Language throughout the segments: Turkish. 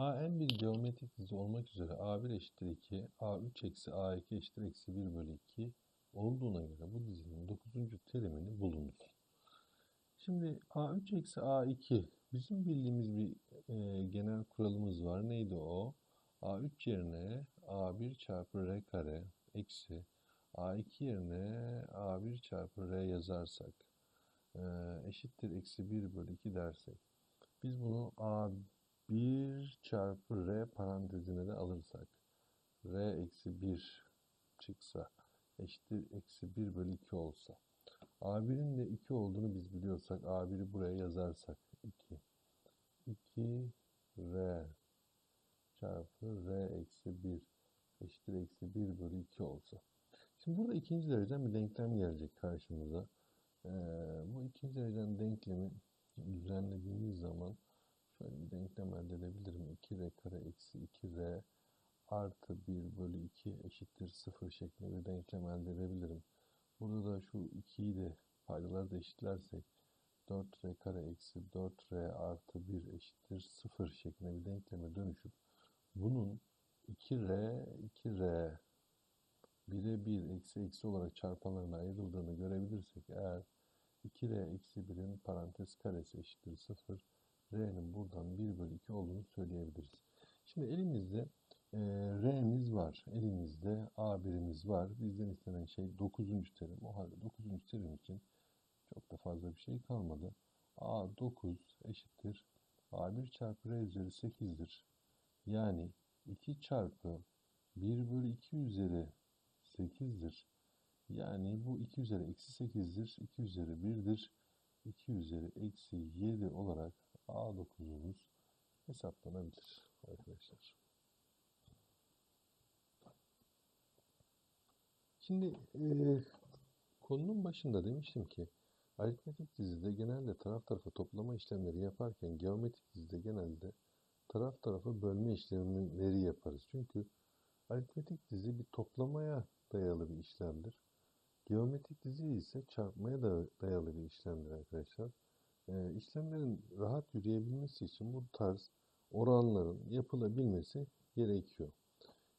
AN bir geometrik dizi olmak üzere A1 eşittir 2, A3 eksi A2 eşittir eksi 1 bölü 2 olduğuna göre bu dizinin 9. terimini bulunuz. Şimdi A3 eksi A2 bizim bildiğimiz bir e, genel kuralımız var. Neydi o? A3 yerine A1 çarpı R kare eksi A2 yerine A1 çarpı R yazarsak e, eşittir eksi 1 bölü 2 dersek biz bunu A1 çarpı R parantezine de alırsak R eksi 1 çıksa eşittir eksi 1 bölü 2 olsa A1'in de 2 olduğunu biz biliyorsak A1'i buraya yazarsak 2 2 R çarpı R eksi 1 eşittir eksi 1 bölü 2 olsa. Şimdi burada ikinci dereceden bir denklem gelecek karşımıza. Ee, bu ikinci dereceden denklemi düzenlediğimiz zaman şöyle bir denklem elde edebilirim. 2R kare eksi 2R artı 1 bölü 2 eşittir 0 şeklinde bir denklem elde edebilirim. Burada da şu 2'yi de paydaları da eşitlersek 4R kare eksi 4R artı 1 eşittir 0 şeklinde bir denkleme dönüşüp bunun 2R, 2R 1'e 1 eksi eksi olarak çarpanlarına ayrıldığını görebilirsek eğer 2R eksi 1'in parantez karesi eşittir 0 R'nin buradan 1 bölü 2 olduğunu söyleyebiliriz. Şimdi elimizde e, R'miz var. Elimizde A1'imiz var. Bizden istenen şey 9. terim. O halde 9. terim için çok da fazla bir şey kalmadı. A9 eşittir. A1 çarpı R üzeri 8'dir. Yani 2 çarpı 1 bölü 2 üzeri 8'dir. Yani bu 2 üzeri eksi 8'dir. 2 üzeri 1'dir. 2 üzeri eksi 7 olarak A9'umuz hesaplanabilir arkadaşlar. Şimdi e, konunun başında demiştim ki aritmetik dizide genelde taraf tarafa toplama işlemleri yaparken geometrik dizide genelde taraf tarafa bölme işlemleri yaparız. Çünkü aritmetik dizi bir toplamaya dayalı bir işlemdir. Geometrik dizi ise çarpmaya da dayalı bir işlemdir arkadaşlar. E, işlemlerin rahat yürüyebilmesi için bu tarz oranların yapılabilmesi gerekiyor.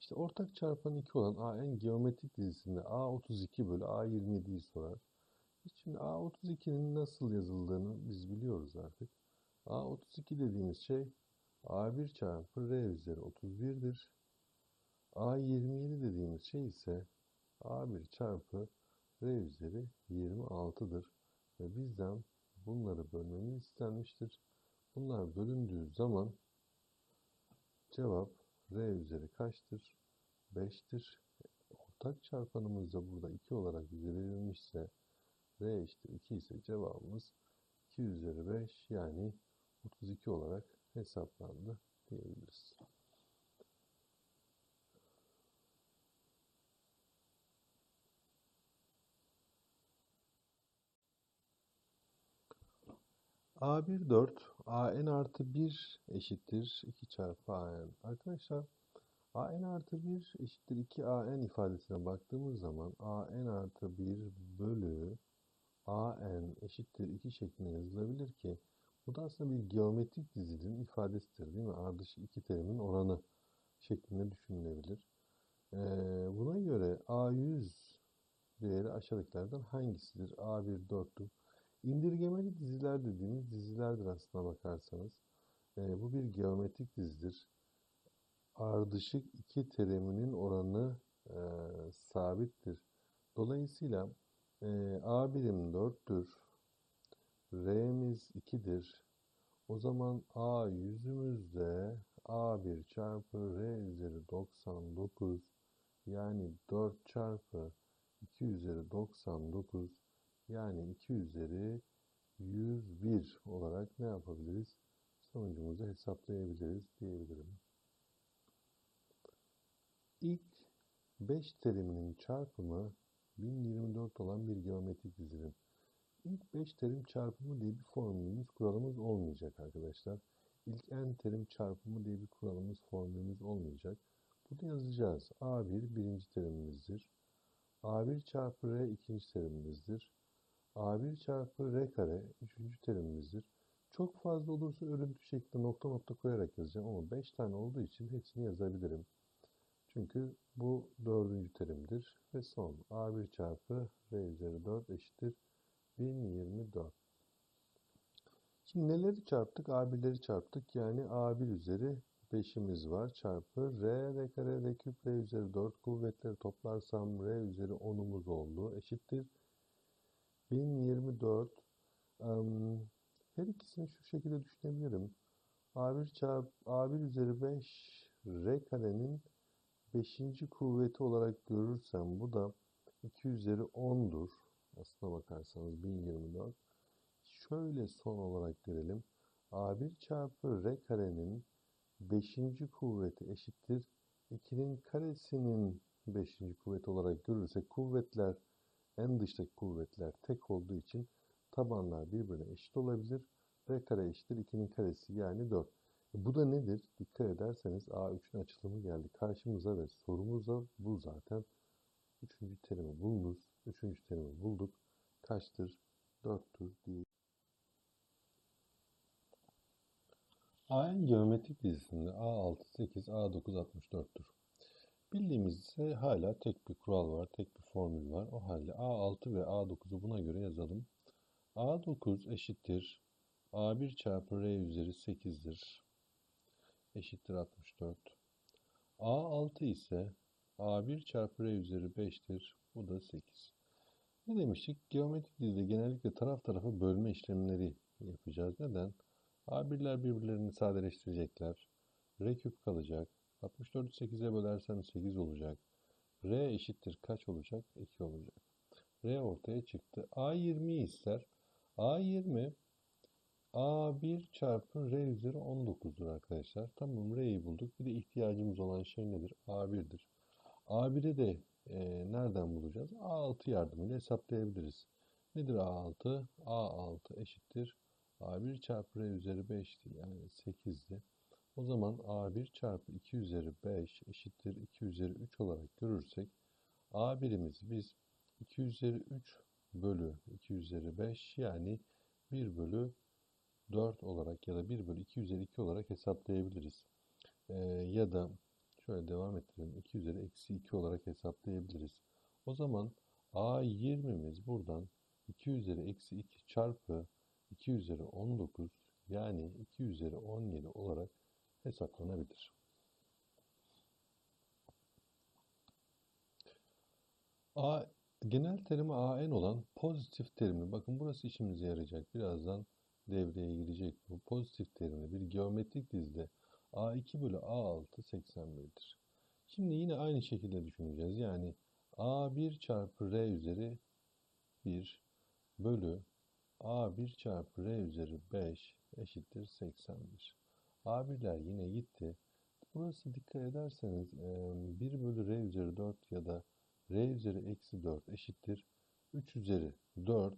İşte ortak çarpan 2 olan AN geometrik dizisinde A32 bölü A27'yi sorar. Şimdi A32'nin nasıl yazıldığını biz biliyoruz artık. A32 dediğimiz şey A1 çarpı R üzeri 31'dir. A27 dediğimiz şey ise A1 çarpı R üzeri 26'dır. Ve bizden bunları bölmemiz istenmiştir. Bunlar bölündüğü zaman cevap R üzeri kaçtır? 5'tir. Ortak çarpanımız da burada 2 olarak bize verilmişse R eşittir 2 ise cevabımız 2 üzeri 5 yani 32 olarak hesaplandı diyebiliriz. A1 4, AN artı 1 eşittir 2 çarpı AN. Arkadaşlar AN artı 1 eşittir 2 AN ifadesine baktığımız zaman AN artı 1 bölü AN eşittir 2 şeklinde yazılabilir ki bu da aslında bir geometrik dizinin ifadesidir değil mi? Ardışık iki terimin oranı şeklinde düşünülebilir. Ee, buna göre A100 değeri aşağıdakilerden hangisidir? A1 4'tür. İndirgemeli diziler dediğimiz dizilerdir aslına bakarsanız. E, bu bir geometrik dizidir. Ardışık iki teriminin oranı e, sabittir. Dolayısıyla e, A birim 4'tür. R'miz 2'dir. O zaman A yüzümüzde A1 çarpı R üzeri 99 yani 4 çarpı 2 üzeri 99 yani 2 üzeri 101 olarak ne yapabiliriz? Sonucumuzu hesaplayabiliriz diyebilirim. İlk 5 teriminin çarpımı 1024 olan bir geometrik dizinin. İlk 5 terim çarpımı diye bir formülümüz, kuralımız olmayacak arkadaşlar. İlk n terim çarpımı diye bir kuralımız, formülümüz olmayacak. Burada yazacağız. A1 birinci terimimizdir. A1 çarpı R ikinci terimimizdir. A1 çarpı R kare üçüncü terimimizdir. Çok fazla olursa örüntü şeklinde nokta nokta koyarak yazacağım ama 5 tane olduğu için hepsini yazabilirim. Çünkü bu dördüncü terimdir. Ve son A1 çarpı R üzeri 4 eşittir 1024. Şimdi neleri çarptık? A1'leri çarptık. Yani A1 üzeri 5'imiz var. Çarpı R, R kare, R küp, R üzeri 4 kuvvetleri toplarsam R üzeri 10'umuz oldu. Eşittir 1024. Em, her ikisini şu şekilde düşünebilirim. A1 çarpı A1 üzeri 5 R karenin 5. kuvveti olarak görürsem bu da 2 üzeri 10'dur. Aslına bakarsanız 1024. Şöyle son olarak görelim. A1 çarpı R karenin 5. kuvveti eşittir. 2'nin karesinin 5. kuvveti olarak görürsek kuvvetler en dıştaki kuvvetler tek olduğu için tabanlar birbirine eşit olabilir. R kare eşittir 2'nin karesi yani 4. E bu da nedir? Dikkat ederseniz A3'ün açılımı geldi karşımıza ve sorumuzda bu zaten. Üçüncü terimi bulunuz. Üçüncü terimi bulduk. Kaçtır? 4'tür diye. AN geometrik dizisinde A6, 8, A9, 64'tür. Bildiğimiz ise hala tek bir kural var, tek bir formül var. O halde A6 ve A9'u buna göre yazalım. A9 eşittir A1 çarpı R üzeri 8'dir. Eşittir 64. A6 ise A1 çarpı R üzeri 5'tir. Bu da 8. Ne demiştik? Geometrik dizide genellikle taraf tarafa bölme işlemleri yapacağız. Neden? A1'ler birbirlerini sadeleştirecekler. R küp kalacak. 64'ü 8'e bölersem 8 olacak. R eşittir kaç olacak? 2 olacak. R ortaya çıktı. A20'yi ister. A20 A1 çarpı R üzeri 19'dur arkadaşlar. Tamam R'yi bulduk. Bir de ihtiyacımız olan şey nedir? A1'dir. A1'i de e, nereden bulacağız? A6 yardımıyla hesaplayabiliriz. Nedir A6? A6 eşittir. A1 çarpı R üzeri 5'ti. Yani 8'di. O zaman A1 çarpı 2 üzeri 5 eşittir 2 üzeri 3 olarak görürsek A1'imizi biz 2 üzeri 3 bölü 2 üzeri 5 yani 1 bölü 4 olarak ya da 1 bölü 2 üzeri 2 olarak hesaplayabiliriz. Ee, ya da şöyle devam ettirelim. 2 üzeri eksi 2 olarak hesaplayabiliriz. O zaman A20'miz buradan 2 üzeri eksi 2 çarpı 2 üzeri 19 yani 2 üzeri 17 olarak hesaplanabilir. A, genel terimi AN olan pozitif terimi. Bakın burası işimize yarayacak. Birazdan devreye girecek bu. Pozitif terimli bir geometrik dizide A2 bölü A6 81'dir. Şimdi yine aynı şekilde düşüneceğiz. Yani A1 çarpı R üzeri 1 bölü A1 çarpı R üzeri 5 eşittir 81. A1'ler yine gitti. Burası dikkat ederseniz 1 bölü R üzeri 4 ya da R üzeri eksi 4 eşittir 3 üzeri 4.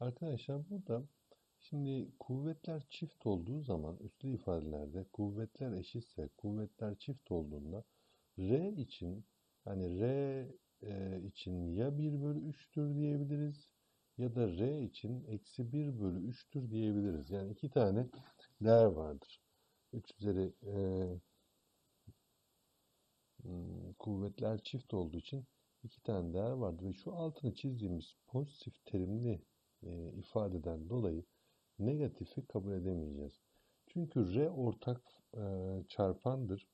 Arkadaşlar burada şimdi kuvvetler çift olduğu zaman üslü ifadelerde kuvvetler eşitse kuvvetler çift olduğunda R için yani R için ya 1 bölü 3'tür diyebiliriz ya da R için eksi 1 bölü 3'tür diyebiliriz. Yani iki tane değer vardır. 3 üzeri e, kuvvetler çift olduğu için iki tane değer vardır. Ve şu altını çizdiğimiz pozitif terimli e, ifadeden dolayı negatifi kabul edemeyeceğiz. Çünkü R ortak e, çarpandır.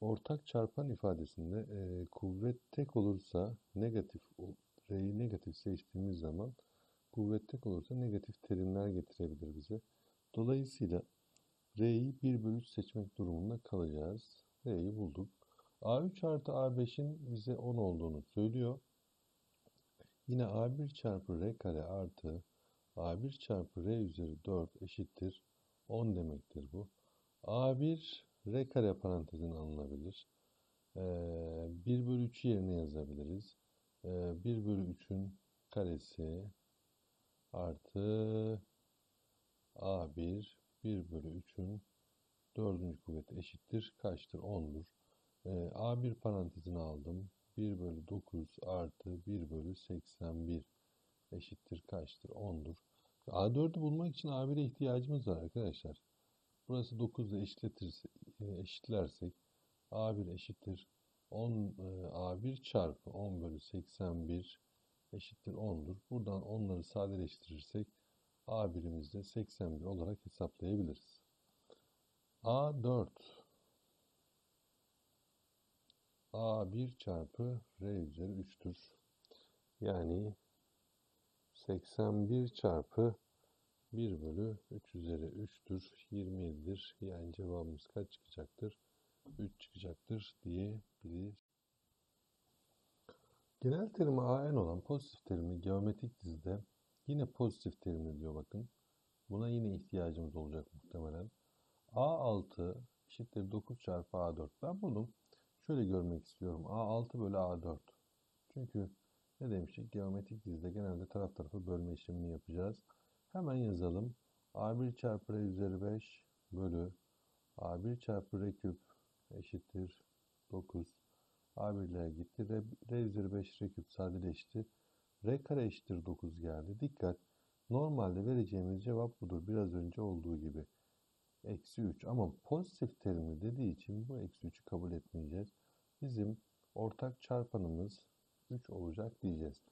Ortak çarpan ifadesinde e, kuvvet tek olursa negatif R'yi negatif seçtiğimiz zaman kuvvet tek olursa negatif terimler getirebilir bize. Dolayısıyla R'yi 1 bölü 3 seçmek durumunda kalacağız. R'yi bulduk. A3 artı A5'in bize 10 olduğunu söylüyor. Yine A1 çarpı R kare artı A1 çarpı R üzeri 4 eşittir 10 demektir bu. A1 R kare parantezine alınabilir. Ee, 1 bölü 3 yerine yazabiliriz. Ee, 1 bölü 3'ün karesi artı A1 1 bölü 3'ün dördüncü kuvveti eşittir. Kaçtır? 10'dur. Ee, A1 parantezine aldım. 1 bölü 9 artı 1 bölü 81 eşittir kaçtır? 10'dur. A4'ü bulmak için A1'e ihtiyacımız var arkadaşlar. Burası 9 ile e, eşitlersek A1 eşittir 10 e, A1 çarpı 10 bölü 81 eşittir 10'dur. Buradan onları sadeleştirirsek A1'imizi de 81 olarak hesaplayabiliriz. A4 A1 çarpı R üzeri 3'tür. Yani 81 çarpı 1 bölü 3 üzeri 3'tür. 27'dir. Yani cevabımız kaç çıkacaktır? 3 çıkacaktır diyebiliriz. Genel terimi AN olan pozitif terimi geometrik dizide yine pozitif terimli diyor bakın. Buna yine ihtiyacımız olacak muhtemelen. A6 eşittir 9 çarpı A4. Ben bunu şöyle görmek istiyorum. A6 bölü A4. Çünkü ne demiştik? Geometrik dizide genelde taraf tarafı bölme işlemini yapacağız. Hemen yazalım. A1 çarpı R üzeri 5 bölü A1 çarpı R küp eşittir 9. A1'ler gitti. R, R üzeri 5 R küp sadeleşti. R kare eşittir 9 geldi. Dikkat. Normalde vereceğimiz cevap budur. Biraz önce olduğu gibi. Eksi 3. Ama pozitif terimi dediği için bu eksi 3'ü kabul etmeyeceğiz. Bizim ortak çarpanımız 3 olacak diyeceğiz.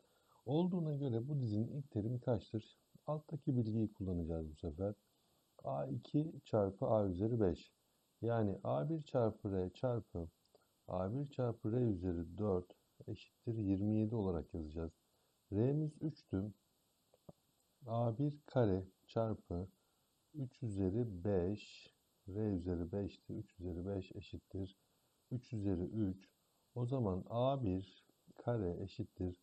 Olduğuna göre bu dizinin ilk terimi kaçtır? Alttaki bilgiyi kullanacağız bu sefer. A2 çarpı A üzeri 5. Yani A1 çarpı R çarpı A1 çarpı R üzeri 4 eşittir 27 olarak yazacağız. R'miz 3'tü. A1 kare çarpı 3 üzeri 5 R üzeri 5'ti. 3 üzeri 5 eşittir. 3 üzeri 3. O zaman A1 kare eşittir.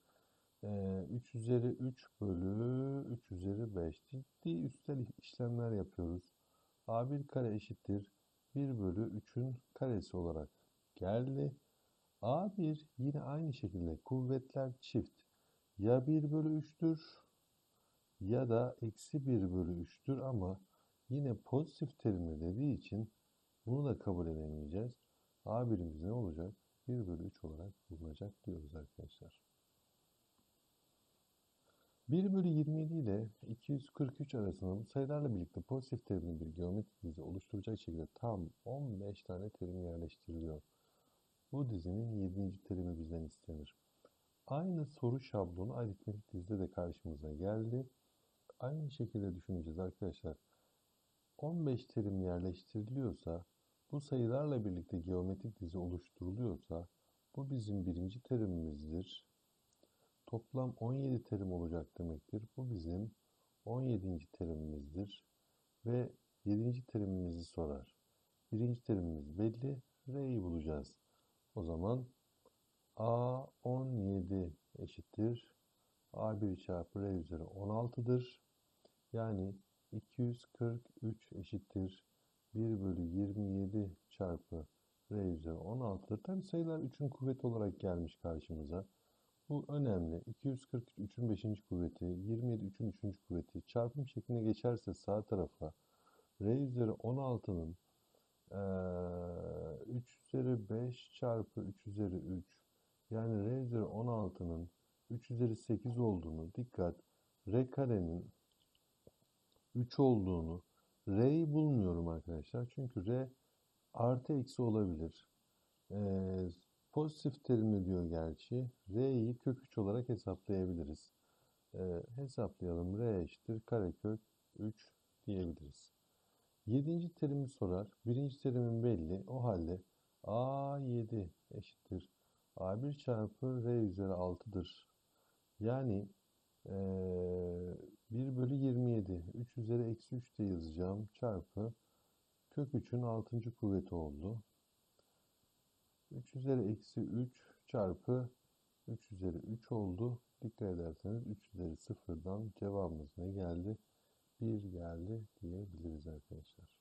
Ee, 3 üzeri 3 bölü 3 üzeri 5. Ciddi üstel işlemler yapıyoruz. A1 kare eşittir. 1 bölü 3'ün karesi olarak geldi. A1 yine aynı şekilde kuvvetler çift. Ya 1 bölü 3'tür ya da eksi 1 bölü 3'tür ama yine pozitif terimle dediği için bunu da kabul edemeyeceğiz. A1'imiz ne olacak? 1 bölü 3 olarak bulunacak diyoruz arkadaşlar. 1 bölü 27 ile 243 arasının sayılarla birlikte pozitif terimli bir geometrik dizi oluşturacak şekilde tam 15 tane terim yerleştiriliyor. Bu dizinin 7. terimi bizden istenir. Aynı soru şablonu aritmetik dizide de karşımıza geldi. Aynı şekilde düşüneceğiz arkadaşlar. 15 terim yerleştiriliyorsa, bu sayılarla birlikte geometrik dizi oluşturuluyorsa, bu bizim birinci terimimizdir. Toplam 17 terim olacak demektir. Bu bizim 17. terimimizdir. Ve 7. terimimizi sorar. Birinci terimimiz belli. R'yi bulacağız. O zaman A17 eşittir. A1 çarpı R üzeri 16'dır. Yani 243 eşittir. 1 bölü 27 çarpı R üzeri 16'dır. Tabi sayılar 3'ün kuvveti olarak gelmiş karşımıza. Bu önemli. 243 3'ün 5. kuvveti, 27 3'ün 3. kuvveti çarpım şekline geçerse sağ tarafa R üzeri 16'nın ee, 3 üzeri 5 çarpı 3 üzeri 3 yani R üzeri 16'nın 3 üzeri 8 olduğunu dikkat R karenin 3 olduğunu R'yi bulmuyorum arkadaşlar. Çünkü R artı eksi olabilir. Ee, pozitif terimli diyor gerçi. R'yi kök 3 olarak hesaplayabiliriz. Ee, hesaplayalım. R eşittir karekök 3 diyebiliriz. Yedinci terimi sorar. Birinci terimin belli. O halde A7 eşittir. A1 çarpı R üzeri 6'dır. Yani ee, 1 bölü 27. 3 üzeri eksi 3 de yazacağım. Çarpı kök 3'ün 6. kuvveti oldu. 3 üzeri eksi 3 çarpı 3 üzeri 3 oldu. Dikkat ederseniz 3 üzeri 0'dan cevabımız ne geldi? 1 geldi diyebiliriz arkadaşlar.